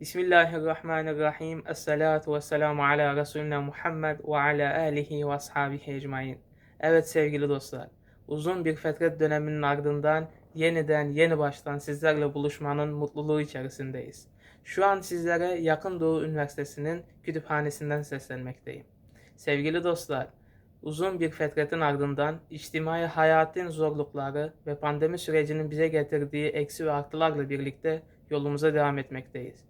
Bismillahirrahmanirrahim. Esselatu vesselamu ala Resulina Muhammed ve ala alihi ve ashabihi ecmain. Evet sevgili dostlar, uzun bir fetret döneminin ardından yeniden yeni baştan sizlerle buluşmanın mutluluğu içerisindeyiz. Şu an sizlere Yakın Doğu Üniversitesi'nin kütüphanesinden seslenmekteyim. Sevgili dostlar, uzun bir fetretin ardından içtimai hayatın zorlukları ve pandemi sürecinin bize getirdiği eksi ve artılarla birlikte yolumuza devam etmekteyiz.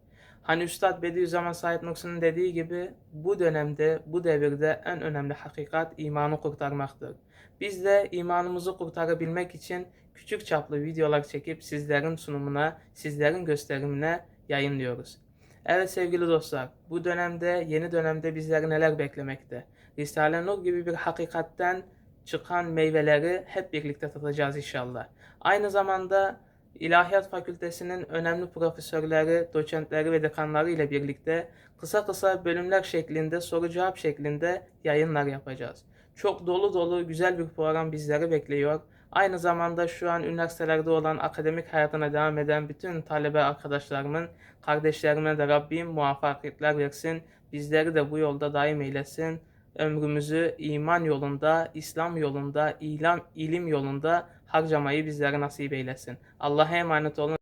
Hani Üstad Bediüzzaman Said Nursi'nin dediği gibi bu dönemde, bu devirde en önemli hakikat imanı kurtarmaktır. Biz de imanımızı kurtarabilmek için küçük çaplı videolar çekip sizlerin sunumuna, sizlerin gösterimine yayınlıyoruz. Evet sevgili dostlar, bu dönemde, yeni dönemde bizleri neler beklemekte? Risale-i Nur gibi bir hakikatten çıkan meyveleri hep birlikte tatacağız inşallah. Aynı zamanda İlahiyat Fakültesinin önemli profesörleri, doçentleri ve dekanları ile birlikte kısa kısa bölümler şeklinde, soru cevap şeklinde yayınlar yapacağız. Çok dolu dolu güzel bir program bizleri bekliyor. Aynı zamanda şu an üniversitelerde olan akademik hayatına devam eden bütün talebe arkadaşlarımın, kardeşlerime de Rabbim muvaffakiyetler versin. Bizleri de bu yolda daim eylesin. Ömrümüzü iman yolunda, İslam yolunda, ilam, ilim yolunda harcamayı bizlere nasip eylesin. Allah'a emanet olun.